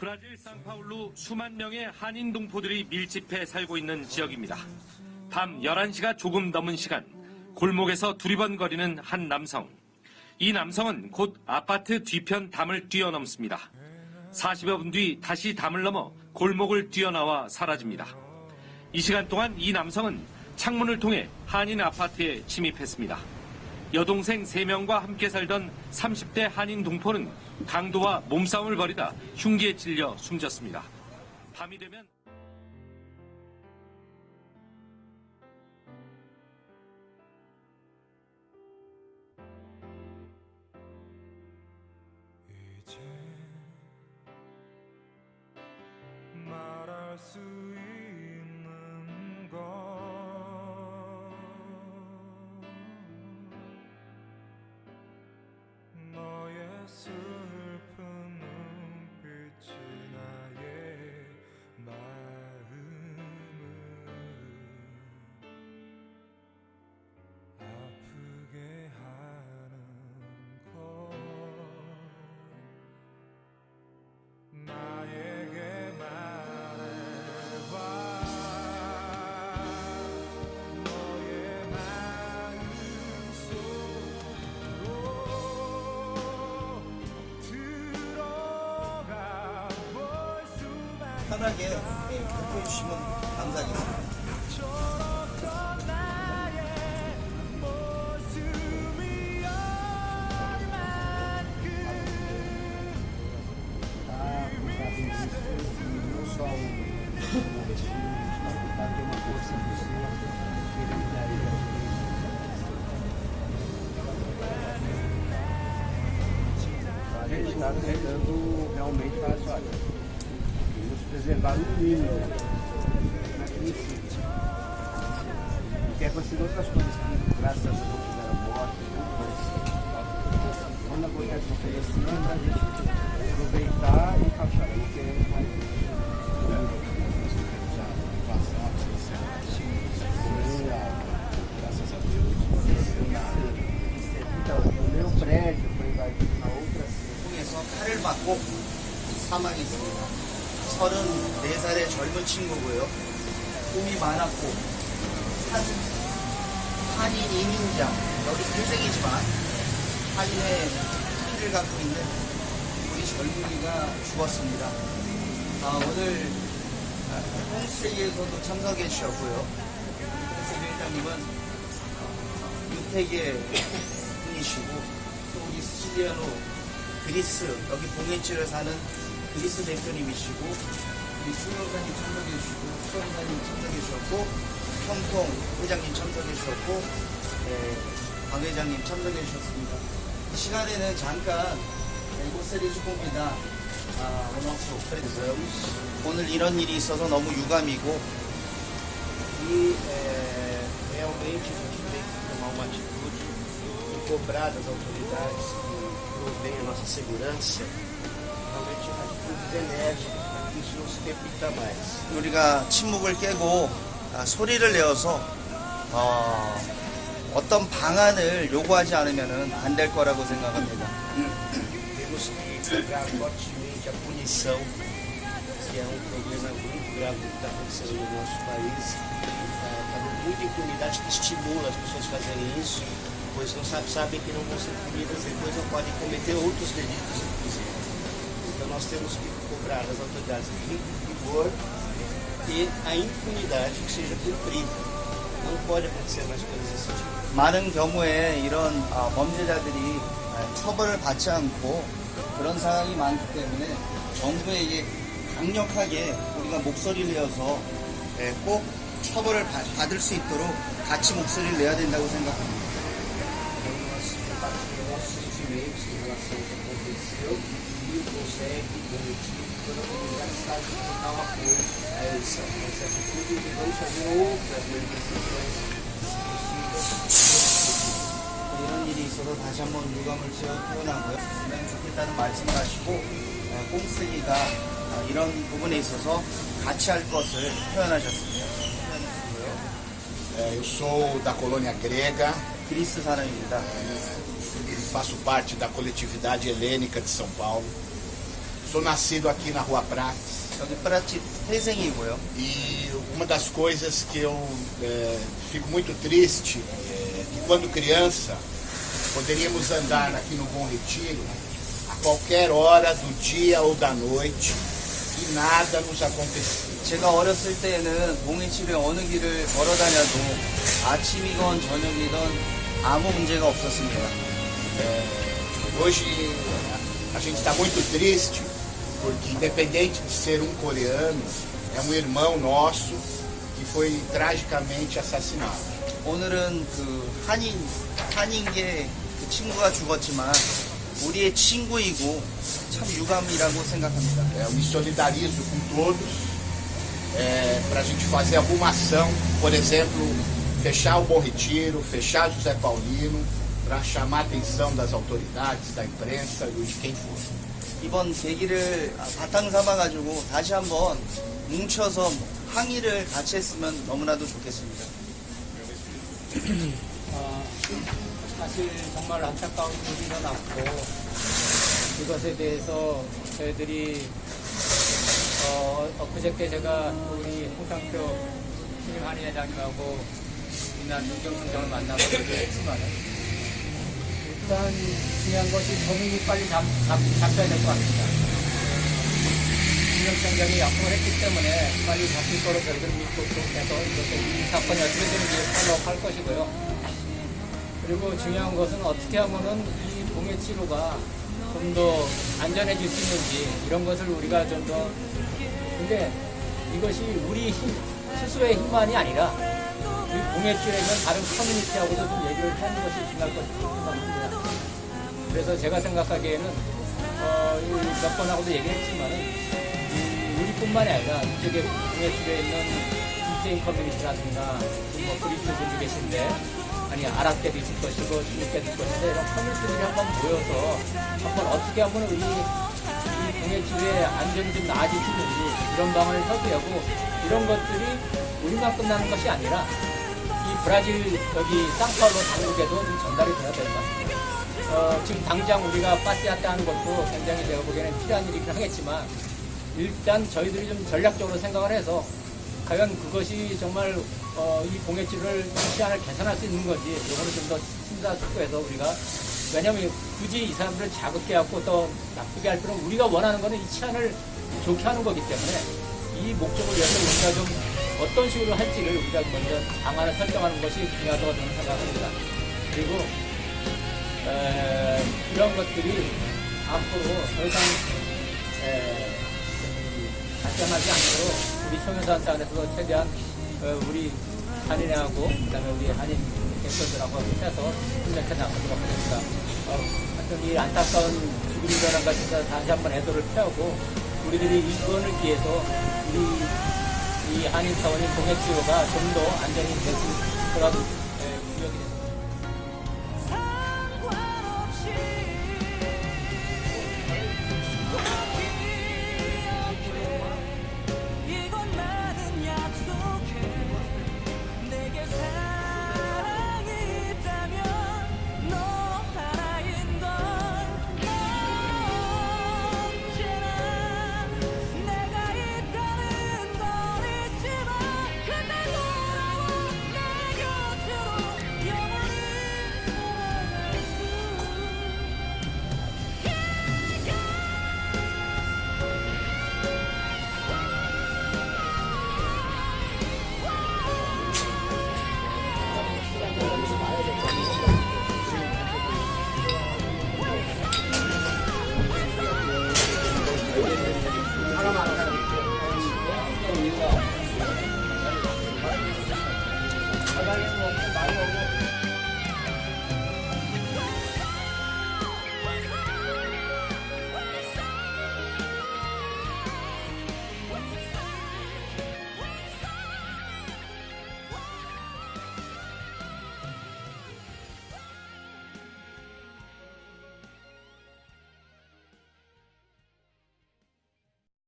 브라질 상파울루 수만 명의 한인 동포들이 밀집해 살고 있는 지역입니다. 밤 11시가 조금 넘은 시간, 골목에서 두리번거리는 한 남성. 이 남성은 곧 아파트 뒤편 담을 뛰어넘습니다. 40여 분 뒤 다시 담을 넘어 골목을 뛰어나와 사라집니다. 이 시간 동안 이 남성은 창문을 통해 한인 아파트에 침입했습니다. 여동생 3명과 함께 살던 30대 한인 동포는 강도와 몸싸움을 벌이다 흉기에 찔려 숨졌습니다. 밤이 되면 편하게 발표해 주시면 감사하겠습니다. 저렇던 나의 모습이 얼만큼 A gente está tentando realmente fazer, olha, nos preservar o mínimo naquele é sítio. E outras coisas que, graças a Deus, não tiveram morte. Né? Quando acontece uma coisa assim, é a gente aproveitar e encaixar o que é mais. Então, prédio foi invadido na outra cidade. 34살의 젊은 친구고요. 꿈이 많았고 한, 한인 이민자 여기 태생이지만 한인의 피를 갖고 있는 우리 젊은이가 죽었습니다. 아, 오늘 홈스테이에서도 참석해 주셨고요. 회장님은 유택의 분이시고 또 우리 시리아노 그리스 여기 봉해치를 사는 그리스 대표님이시고 우리 수영사님 참석해 주시고 수영사님 참석해 주셨고 형통 회장님 참석해 주셨고 네, 박 회장님 참석해 주셨습니다. 이 시간에는 잠깐 convidar ah, o nosso precisamos 오늘 이런 일이 있어서 너무 유감이고 E é, realmente tomar uma atitude e cobrar das autoridades que provêm a nossa segurança 우리가 침묵을 깨고 아, 소리를 내어서 어, 어떤 방안을 요구하지 않으면 안 될 거라고 생각합니다. Um muita impunidade que estimula as pessoas a fazerem isso, pois não sabem que não vão ser punidas depois podem cometer outros delitos, nós temos que cobrar das autoridades rigor e a impunidade que seja cumprida. Não pode acontecer mais coisas desse tipo. 많은 경우에 이런 아, 범죄자들이 아, 처벌을 받지 않고 그런 상황이 많기 때문에 정부에게 강력하게 우리가 목소리를 내어서 예, 꼭 처벌을 받- 받을 수 있도록 같이 목소리를 내야 된다고 생각합니다. Então nós compartilhamos nossos sentimentos em relação ao que aconteceu e o consegue que toda a comunidade está de total apoio a essa, a essa atitude e vamos fazer outras manifestações possíveis. 이런 일이 있어서 다시 한번 유감을 지어 표현하고요. 그러면 좋겠다는 말씀을 하시고 어, 꽁쓰기가 어, 이런 부분에 있어서 같이 할 것을 표현하셨습니다. Eu sou da colônia grega, 그리스 사람입니다. faço parte da coletividade helênica de São Paulo. Sou nascido aqui na Rua Prata. 여기 프라치 태생이고요. E uma das coisas que eu é, fico muito triste é que quando criança poderíamos andar aqui no Bom Retiro a qualquer hora do dia ou da noite e nada nos acontecia. 제가 어렸을 때는 봉해집에 어느 길을 걸어 다녀도 아침이건 저녁이건 아무 문제가 없었습니다. Hoje a gente está muito triste porque independente de ser um coreano, é um irmão nosso que foi tragicamente assassinado. 오늘은 그 한인 한인계 그 친구가 죽었지만 우리의 친구이고 참 유감이라고 생각합니다. É, eu me solidarizo com todos para a gente fazer alguma ação, por exemplo, fechar o Bom Retiro, fechar José Paulino, para chamar a atenção das autoridades, da imprensa e de quem for. 이번 계기를 바탕 삼아가지고 다시 한번 뭉쳐서 항의를 같이 했으면 너무나도 좋겠습니다. 어, 사실 정말 안타까운 일이 일어났고 이것에 대해서 저희들이 어, 엊그저께 제가 우리 홍상표 신임 한의회장님하고 이날 윤경청장을 만나서 얘기했지만 일단 중요한 것이 범인이 빨리 잡, 잡, 잡혀야 될 것 같습니다. 윤경청장이 약속을 했기 때문에 빨리 잡힐 거로 저희들은 믿고 또 해서 이것도 이 사건이 어떻게 되는지 팔로우할 것이고요. 그리고 중요한 것은 어떻게 하면은 이 공해 치료가 좀 더 안전해질 수 있는지 이런 것을 우리가 좀 더 근데 이것이 우리 힘, 스스로의 힘만이 아니라 이 공해 치료는 다른 커뮤니티하고도 좀 얘기를 하는 것이 중요할 것이라고 생각합니다. 그래서 제가 생각하기에는 어, 이몇 번하고도 얘기했지만은 이 우리뿐만이 아니라 이쪽에 치료에 있는 인재인 커뮤니티라든가 뭐 그리스 분이 계신데 아니 아랍계도 있을 것이고 중국계도 있을 것인데 이런 커뮤니티들이 한번 모여서 한번 어떻게 하면 우리 이 공예집의 안전이 좀 나아질 수 있는지 이런 방안을 협의하고 이런 것들이 우리만 끝나는 것이 아니라 이 브라질 여기 상파울로 당국에도 좀 전달이 돼야 될 것 같습니다. 어, 지금 당장 우리가 파티아테 하는 것도 굉장히 제가 보기에는 필요한 일이긴 하겠지만 일단 저희들이 좀 전략적으로 생각을 해서 과연 그것이 정말 어, 이 공해치를 시안을 개선할 수 있는 건지 이거를 좀더 심사숙고해서 우리가 왜냐하면 굳이 이 사람들을 자극해 갖고 또 나쁘게 할 필요는 우리가 원하는 거는 이 치안을 좋게 하는 거기 때문에 이 목적을 위해서 우리가 좀 어떤 식으로 할지를 우리가 먼저 방안을 설정하는 것이 중요하다고 저는 생각합니다. 그리고 에, 이런 것들이 앞으로 더 이상 발전하지 않도록 우리 청여사한 차원에서도 최대한 어, 우리 한인회하고 그다음에 우리 한인 대표들하고 해서 훈련해 나가도록 하겠습니다. 어, 하여튼 이 안타까운 죽음 것에 대해서 다시 한번 애도를 표하고 우리들이 이번을 기해서 우리 이 한인 차원인 공해치료가 좀더될수 있도록